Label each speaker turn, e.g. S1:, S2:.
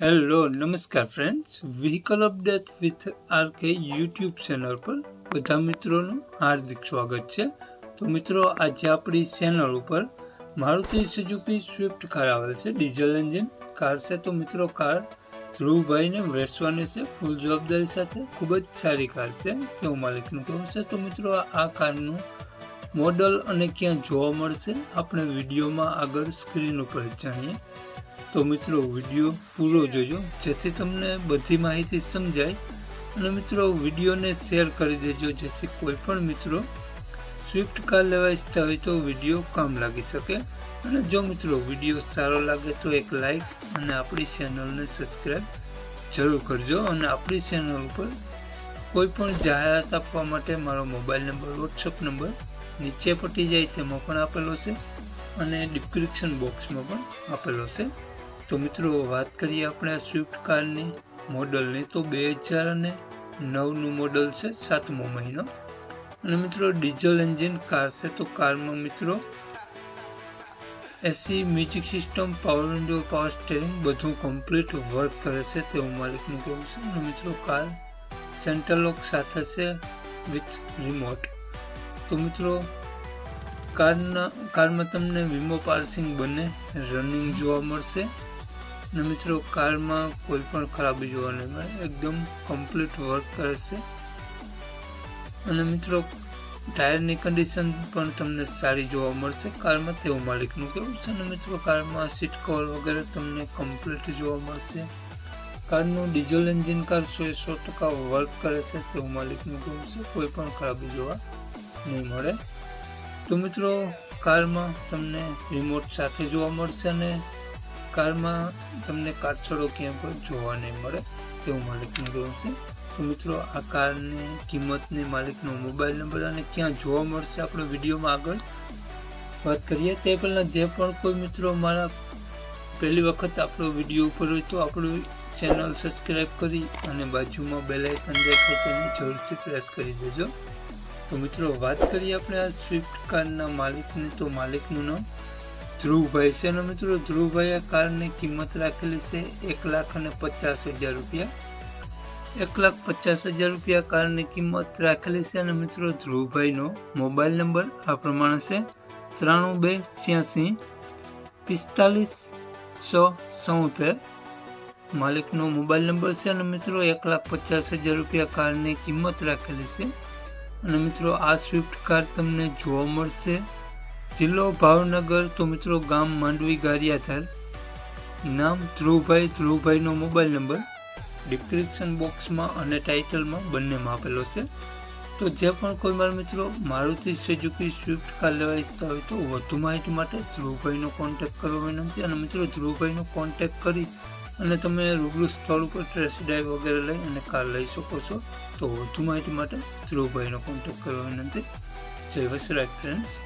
S1: Hello નમસ્કાર friends vehicle update with RK YouTube channel પર બધા મિત્રોનું હાર્દિક સ્વાગત છે. તો મિત્રો, આજે આપણી ચેનલ ઉપર મારુતિ સુઝુકી સ્વિફ્ટ કાર આવેલ છે ડીઝલ એન્જિન કાર છે. તો મિત્રો કાર ધ્રુવભાઈને વેચવાની છે ફૂલ જવાબદારી સાથે. ખૂબ જ સારી કાર છે, કેવું માલિકનું કહેવું છે. તો મિત્રો, આ કારનું મોડલ અને ક્યાં જોવા મળશે આપણે વિડીયોમાં આગળ સ્ક્રીન ઉપર જાણીએ. તો મિત્રો, વીડિયો પૂરો જોજો. જેથી તમને બધી માહિતી સમજાય. અને મિત્રો, વિડીયોને શેર કરી દેજો. જેથી કોઈ પણ મિત્રો સ્વિફ્ટ કાર લેવા ઈચ્છતા હોય તો વીડિયો કામ લાગી શકે. અને જો મિત્રો, વીડિયો સારો લાગે તો એક લાઈક અને આપણી ચેનલને સબસ્ક્રાઈબ જરૂર કરજો. અને આપણી ચેનલ ઉપર કોઈ પણ જાહેરાત આપવા માટે મારો મોબાઈલ નંબર વોટ્સઅપ નંબર નીચે પટી જાય તેમાં પણ આપેલો છે અને ડિસ્ક્રિપ્શન બોક્સમાં પણ આપેલો છે. તો મિત્રો, વાત કરીએ આપણે આ સ્વિફ્ટ કારની મોડલની તો બે હજાર અને નવનું મોડલ છે, સાતમો મહિનો. અને મિત્રો ડીઝલ એન્જિન કાર છે. તો કારમાં મિત્રો AC music system power window power steering બધું કમ્પ્લીટ વર્ક કરે છે તેવું માલિકનું કહેવું છે. અને મિત્રો કાર સેન્ટ્રલ લોક સાથે છે વિથ રિમોટ તો મિત્રો, કારના, કારમાં તમને વીમો પાર્સિંગ બંને રનિંગ જોવા મળશે. અને મિત્રો, કારમાં કોઈ પણ ખરાબી જોવા નહીં મળે. એકદમ કમ્પ્લીટ વર્ક કરે છે. અને મિત્રો, ટાયરની કન્ડિશન પણ તમને સારી જોવા મળશે. કારમાં તેવું માલિકનું કેવું છે? અને મિત્રો, કારમાં સીટ કવર વગેરે તમને કમ્પ્લીટ જોવા મળશે. કારનું ડીઝલ એન્જિન કાર સો સો ટકા વર્ક કરે છે તેવું માલિકનું કેવું છે, કોઈ પણ ખરાબી જોવા નહીં મળે. તો મિત્રો, કારમાં તમને રિમોટ સાથે જોવા મળશે અને કારમાં તમને કાટછડો ક્યાંય પણ જોવા નહીં મળે તેવું માલિકનું કહેવું છે. તો મિત્રો, આ કારની કિંમતને માલિકનો મોબાઈલ નંબર અને ક્યાં જોવા મળશે, આપણે વિડીયોમાં આગળ વાત કરીએ. તે પહેલાં જે પણ કોઈ મિત્રો મારા પહેલી વખત આપણો વીડિયો ઉપર હોય તો આપણું ચેનલ સબસ્ક્રાઈબ કરી અને બાજુમાં બેલ આઇકન દેખાય તેને જરૂરથી પ્રેસ કરી દેજો. તો મિત્રો, વાત કરીએ આપણે આ સ્વિફ્ટ કારના માલિકની. તો માલિકનું નામ ધ્રુવભાઈ છે. અને મિત્રો ધ્રુવભાઈ આ કારની કિંમત રાખેલી છે એક લાખ અને પચાસ હજાર રૂપિયા. એક લાખ પચાસ હજાર રૂપિયા કારની કિંમત રાખેલી છે. અને મિત્રો, ધ્રુવભાઈનો મોબાઈલ નંબર આ પ્રમાણે છે ત્રાણું બે છ્યાસી પિસ્તાલીસ સો સોતેર. માલિકનો મોબાઈલ નંબર છે અને મિત્રો એક લાખ પચાસ હજાર રૂપિયા કારની કિંમત રાખેલી છે. અને મિત્રો આ સ્વિફ્ટ કાર તમને જોવા મળશે. જિલ્લો ભાવનગર, તો મિત્રો ગામ માંડવી ગારિયાધાર. નામ ધ્રુવભાઈ, ધ્રુવભાઈનો મોબાઈલ નંબર. ડિસ્ક્રિપ્શન બોક્સમાં અને ટાઇટલમાં બંનેમાં આપેલો છે. તો જે પણ કોઈ મારા મિત્રો મારુતિ સુઝુકી સ્વિફ્ટ કાર લેવા ઈચ્છતા હોય તો વધુ માહિતી માટે ધ્રુવભાઈનો કોન્ટેક્ટ કરવા વિનંતી અને મિત્રો ધ્રુવભાઈનો કોન્ટેક્ટ કરી અને તમે રૂબરૂ સ્થળ ઉપર ટ્રેસ ડ્રાઈવ વગેરે લઈ અને કાર લઈ શકો છો. તો વધુ માહિતી માટે ધ્રુવભાઈનો કોન્ટેક્ટ કરવા વિનંતી. જય વસરાજ ફ્રેન્ડ્સ